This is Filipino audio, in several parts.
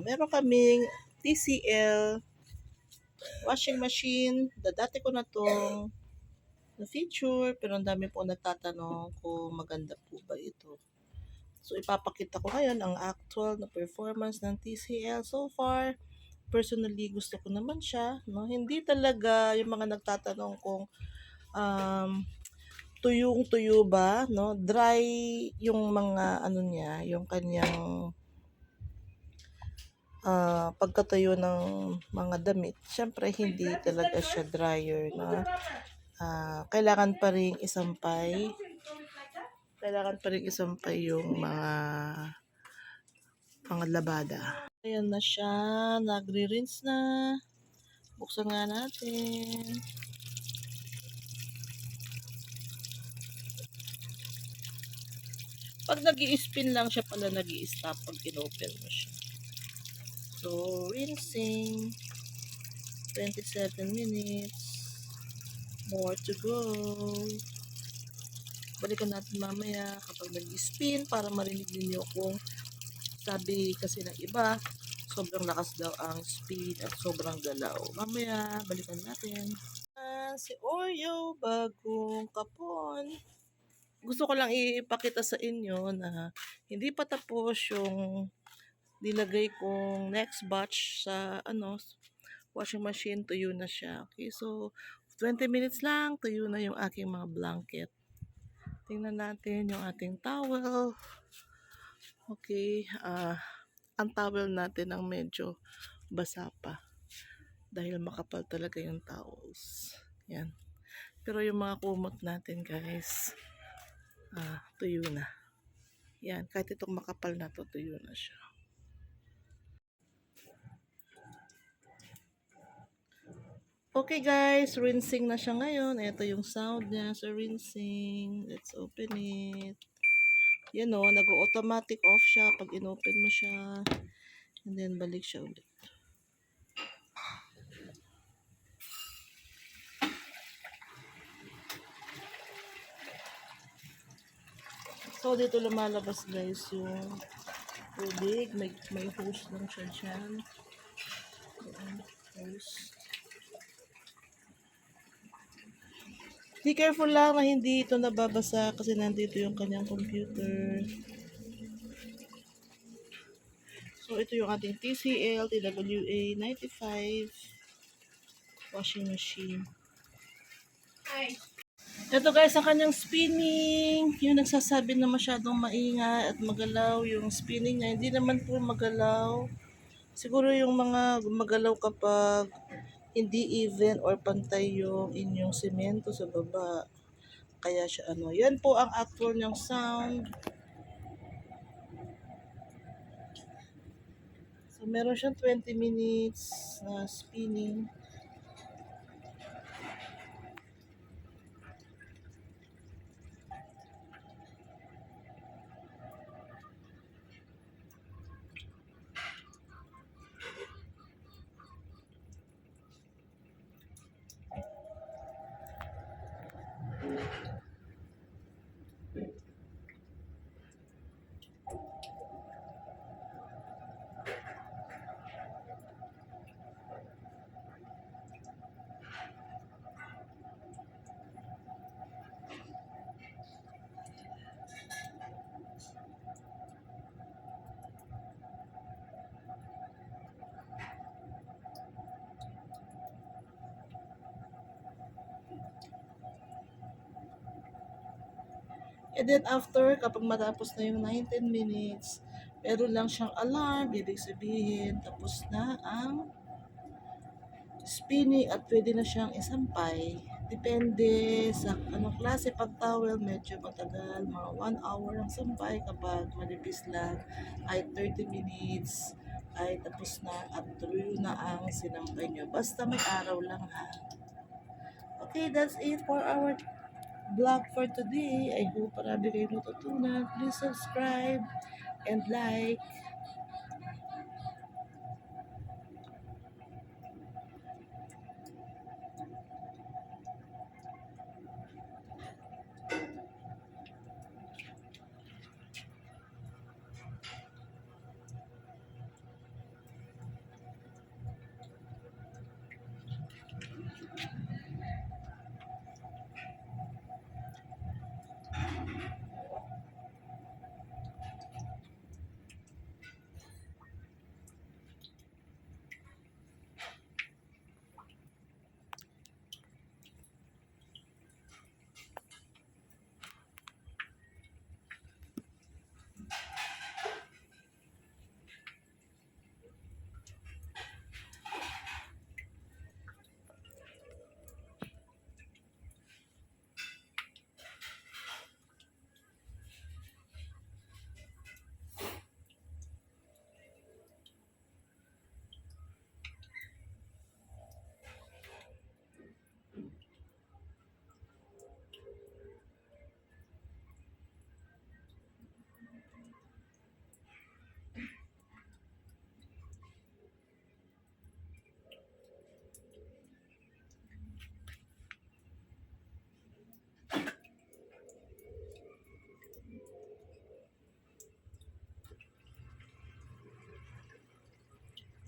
meron kaming TCL washing machine. Dati ko na tong na feature pero ang dami po nagtatanong kung maganda po ba ito. So ipapakita ko ngayon ang actual na performance ng TCL so far. Personally gusto ko naman siya, no? Hindi talaga yung mga nagtatanong kung um, tuyong-tuyo ba, no? Dry yung mga ano niya, yung kanyang ah, pagkatuyo ng mga damit. Siyempre hindi talaga siya dryer, no? Ah, kailangan pa ring isampay. Kailangan pa ring isampay yung mga mga labada. Ayan na siya, nagre-rinse na. Buksan nga natin. Pag nag spin lang siya pala nag stop pag in-open mo siya. So, rinsing. 27 minutes. More to go. Balikan natin mamaya kapag nag-spin para marinig ninyo kung sabi kasi ng iba, sobrang lakas daw ang speed at sobrang galaw. Mamaya, balikan natin. Ah, si Oreo, bagong kapon. Gusto ko lang ipakita sa inyo na hindi pa tapos yung nilagay kong next batch sa ano washing machine. Tuyo na siya. Okay, so 20 minutes lang, tuyo na yung aking mga blanket. Tingnan natin yung ating towel. Okay, ah ang towel natin ang medyo basa pa. Dahil makapal talaga yung towels. Yan. Pero yung mga kumot natin guys, ah, tuyo na. Yan, kahit itong makapal na to, tuyo na siya. Okay guys, rinsing na siya ngayon. Ito yung sound niya sa rinsing. Let's open it. Yan o, nag-automatic off siya pag inopen mo siya. And then balik siya ulit. So, dito lumalabas guys yung tubig. May, may hose lang siya dyan. Ayan. Be careful lang na hindi ito nababasa kasi nandito yung kanyang computer. So, ito yung ating TCL TWA 95 washing machine. Ito guys, ang kanyang spinning. Yung nagsasabi na masyadong maingay at magalaw yung spinning niya. Hindi naman po magalaw. Siguro yung mga magalaw kapag hindi even or pantay yung inyong semento sa baba. Kaya siya ano. Yan po ang actual niyang sound. So meron siyang 20 minutes na spinning. And then after, kapag matapos na yung 19 minutes, meron lang siyang alarm, ibig sabihin, tapos na ang spinning at pwede na siyang isampay. Depende sa anong klase pag towel, medyo matagal, mga 1 hour ang sampay kapag manipis lang ay 30 minutes ay tapos na at tuloy na ang sinampay nyo. Basta may araw lang ha. Okay, that's it for our vlog for today. I hope marami kayo natutunan. Please subscribe and like.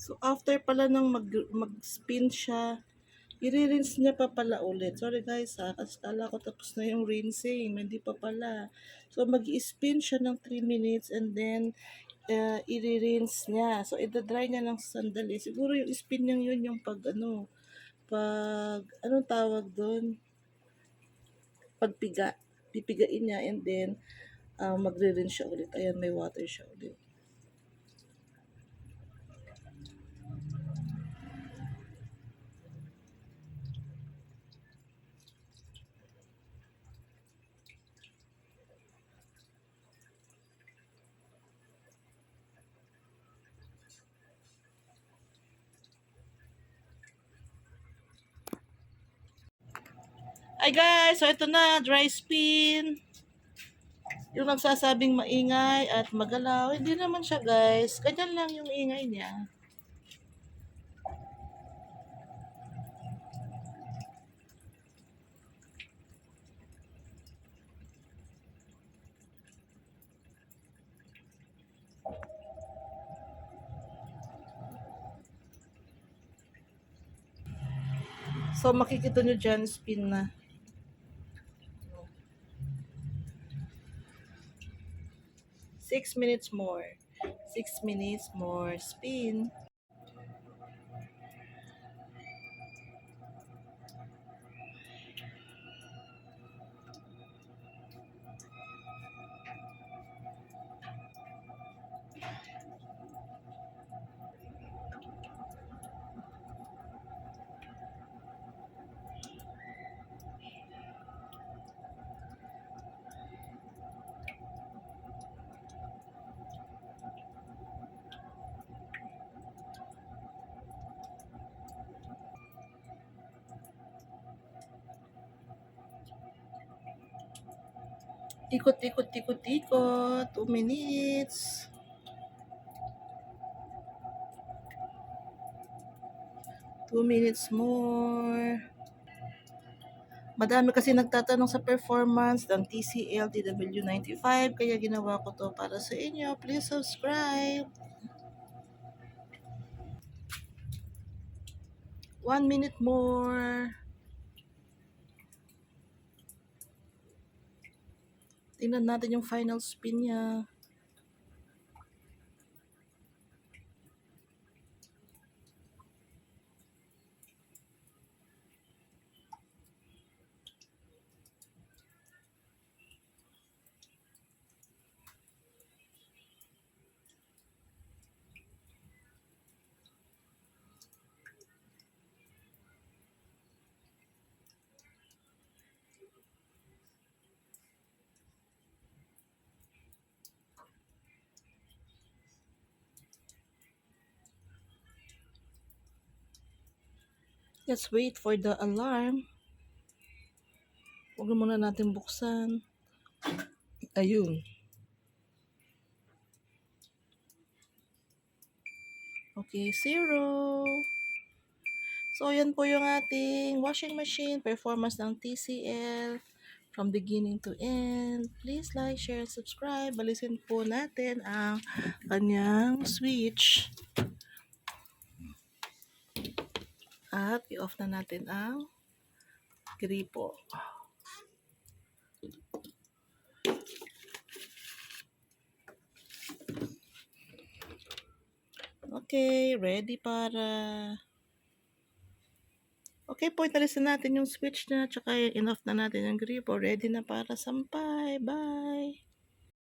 So, after pala nang mag, mag-spin siya, i-rinse niya pa pala ulit. Sorry guys ha, kasi kala ko tapos na yung rinsing. Hindi pa pala. So, mag-spin siya ng 3 minutes and then uh, i-rinse niya. So, ida-dry niya ng sandali. Siguro yung spin niyang yun yung pag ano, pag, anong tawag doon? Pagpiga. Pipigain niya and then uh, magre-rinse siya ulit. Ayan, may water siya ulit. Ay guys, so ito na, dry spin. Yung nagsasabing maingay at magalaw, hindi naman siya guys. Ganyan lang yung ingay niya. So makikita nyo dyan, spin na. Six minutes more. Six minutes more spin. Ikot, ikot, ikot, ikot. Two minutes. Two minutes more. Madami kasi nagtatanong sa performance ng TCL TW95 kaya ginawa ko to para sa inyo. Please subscribe. One minute more. Tingnan natin yung final spin niya. Let's wait for the alarm. Huwag na muna natin buksan. Ayun. Okay, zero. So, yan po yung ating washing machine performance ng TCL from beginning to end. Please like, share, subscribe. Balisin po natin ang kanyang switch. At i-off na natin ang gripo. Okay, ready para... Okay po, italisin natin yung switch na, tsaka in-off na natin yung gripo. Ready na para sampay. Bye!